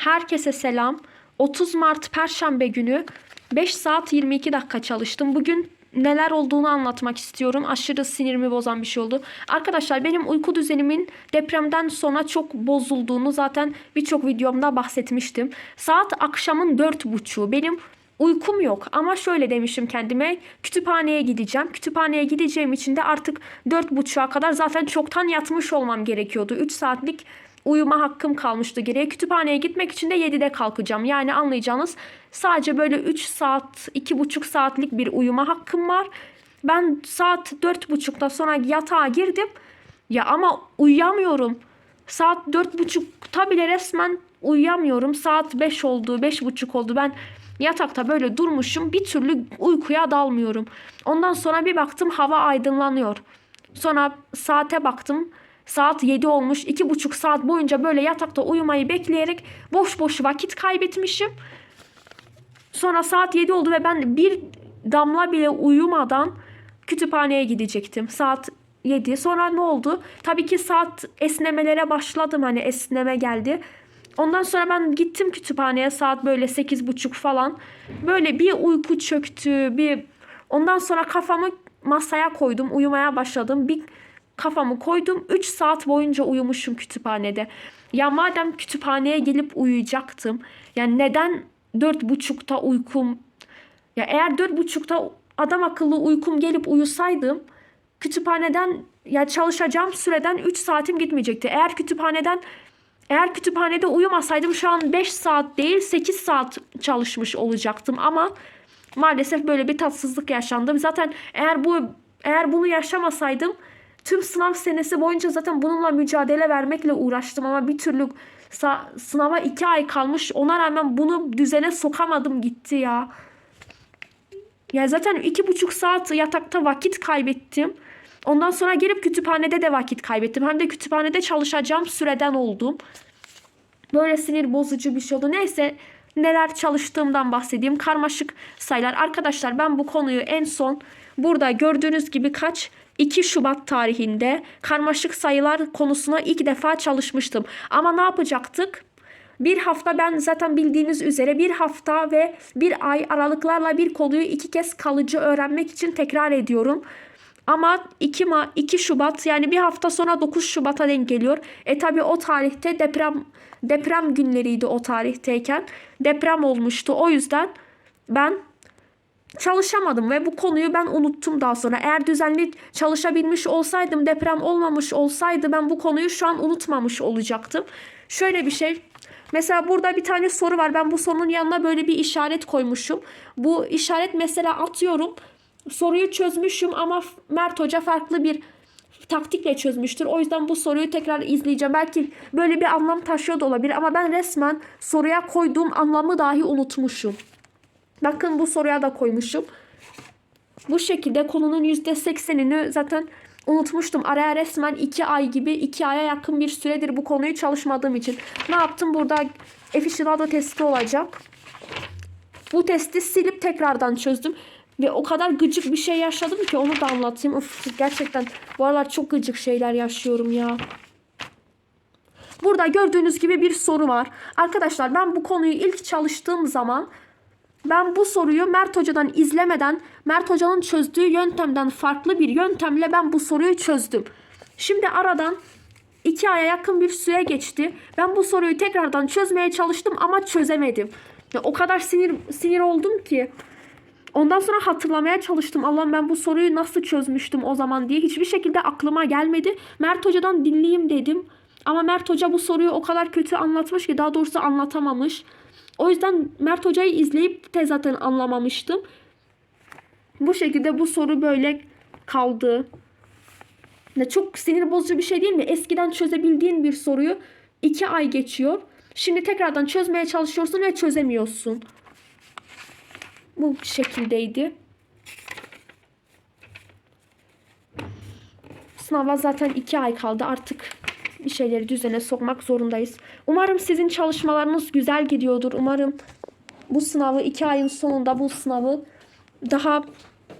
Herkese selam. 30 Mart Perşembe günü 5 saat 22 dakika çalıştım. Bugün neler olduğunu anlatmak istiyorum. Aşırı sinirimi bozan bir şey oldu. Arkadaşlar benim uyku düzenimin depremden sonra çok bozulduğunu zaten birçok videomda bahsetmiştim. Saat akşamın 4.30'u. Benim uykum yok ama şöyle demişim kendime kütüphaneye gideceğim. Kütüphaneye gideceğim için de artık 4.30'a kadar zaten çoktan yatmış olmam gerekiyordu. 3 saatlik uyuma hakkım kalmıştı geriye. Kütüphaneye gitmek için de 7'de kalkacağım. Yani anlayacağınız sadece böyle 3 saat, 2,5 saatlik bir uyuma hakkım var. Ben saat 4.30'da sonra yatağa girdim. Ya ama uyuyamıyorum. Saat 4.30'ta bile resmen uyuyamıyorum. Saat 5 oldu, 5.30 oldu. Ben yatakta böyle durmuşum. Bir türlü uykuya dalmıyorum. Ondan sonra bir baktım hava aydınlanıyor. Sonra saate baktım. Saat 7 olmuş. 2,5 saat boyunca böyle yatakta uyumayı bekleyerek boş boş vakit kaybetmişim. Sonra saat 7 oldu ve ben bir damla bile uyumadan kütüphaneye gidecektim. Saat 7. Sonra ne oldu? Tabii ki saat esnemelere başladım. Hani esneme geldi. Ondan sonra ben gittim kütüphaneye saat böyle 8.30 falan. Böyle bir uyku çöktü. Bir Ondan sonra kafamı masaya koydum. Uyumaya başladım. Bir kafamı koydum. 3 saat boyunca uyumuşum kütüphanede. Ya madem kütüphaneye gelip uyuyacaktım. Yani neden 4.30'da uykum ya eğer 4.30'da adam akıllı uykum gelip uyusaydım kütüphaneden ya çalışacağım süreden 3 saatim gitmeyecekti. Eğer kütüphaneden eğer kütüphanede uyumasaydım şu an 5 saat değil 8 saat çalışmış olacaktım ama maalesef böyle bir tatsızlık yaşandı. Zaten eğer bu eğer bunu yaşamasaydım tüm sınav senesi boyunca zaten bununla mücadele vermekle uğraştım ama bir türlü sınava 2 ay kalmış. Ona rağmen bunu düzene sokamadım gitti ya. Ya zaten iki buçuk saat yatakta vakit kaybettim. Ondan sonra gelip kütüphanede de vakit kaybettim. Hem de kütüphanede çalışacağım süreden oldum. Böyle sinir bozucu bir şey oldu. Neyse neler çalıştığımdan bahsedeyim. Karmaşık sayılar. Arkadaşlar ben bu konuyu en son burada gördüğünüz gibi kaç 2 Şubat tarihinde karmaşık sayılar konusuna ilk defa çalışmıştım. Ama ne yapacaktık? Bir hafta ben zaten bildiğiniz üzere bir hafta ve bir ay aralıklarla bir konuyu iki kez kalıcı öğrenmek için tekrar ediyorum. Ama 2, Ma 2 Şubat yani bir hafta sonra 9 Şubat'a denk geliyor. E tabi o tarihte deprem deprem günleriydi o tarihteyken. Deprem olmuştu. O yüzden ben çalışamadım ve bu konuyu ben unuttum daha sonra. Eğer düzenli çalışabilmiş olsaydım, deprem olmamış olsaydı ben bu konuyu şu an unutmamış olacaktım. Şöyle bir şey. Mesela burada bir tane soru var. Ben bu sorunun yanına böyle bir işaret koymuşum. Bu işaret mesela atıyorum. Soruyu çözmüşüm ama Mert Hoca farklı bir taktikle çözmüştür. O yüzden bu soruyu tekrar izleyeceğim. Belki böyle bir anlam taşıyor da olabilir ama ben resmen soruya koyduğum anlamı dahi unutmuşum. Bakın bu soruya da koymuşum. Bu şekilde konunun %80'ini zaten unutmuştum. Araya resmen 2 ay gibi 2 aya yakın bir süredir bu konuyu çalışmadığım için. Ne yaptım? Burada Efficienado testi olacak. Bu testi silip tekrardan çözdüm. Ve o kadar gıcık bir şey yaşadım ki onu da anlatayım. Of, gerçekten bu aralar çok gıcık şeyler yaşıyorum ya. Burada gördüğünüz gibi bir soru var. Arkadaşlar ben bu konuyu ilk çalıştığım zaman ben bu soruyu Mert Hoca'dan izlemeden Mert Hoca'nın çözdüğü yöntemden farklı bir yöntemle ben bu soruyu çözdüm. Şimdi aradan iki aya yakın bir süre geçti. Ben bu soruyu tekrardan çözmeye çalıştım ama çözemedim. Ya o kadar sinir sinir oldum ki. Ondan sonra hatırlamaya çalıştım. Allah'ım ben bu soruyu nasıl çözmüştüm o zaman diye. Hiçbir şekilde aklıma gelmedi. Mert Hoca'dan dinleyeyim dedim. Ama Mert Hoca bu soruyu o kadar kötü anlatmış ki daha doğrusu anlatamamış. O yüzden Mert Hoca'yı izleyip de zaten anlamamıştım. Bu şekilde bu soru böyle kaldı. Ne çok sinir bozucu bir şey değil mi? Eskiden çözebildiğin bir soruyu iki ay geçiyor. Şimdi tekrardan çözmeye çalışıyorsun ve çözemiyorsun. Bu şekildeydi. Sınava zaten iki ay kaldı. Artık bir şeyleri düzene sokmak zorundayız. Umarım sizin çalışmalarınız güzel gidiyordur. Umarım bu sınavı iki ayın sonunda bu sınavı daha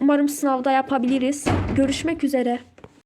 umarım sınavda yapabiliriz. Görüşmek üzere.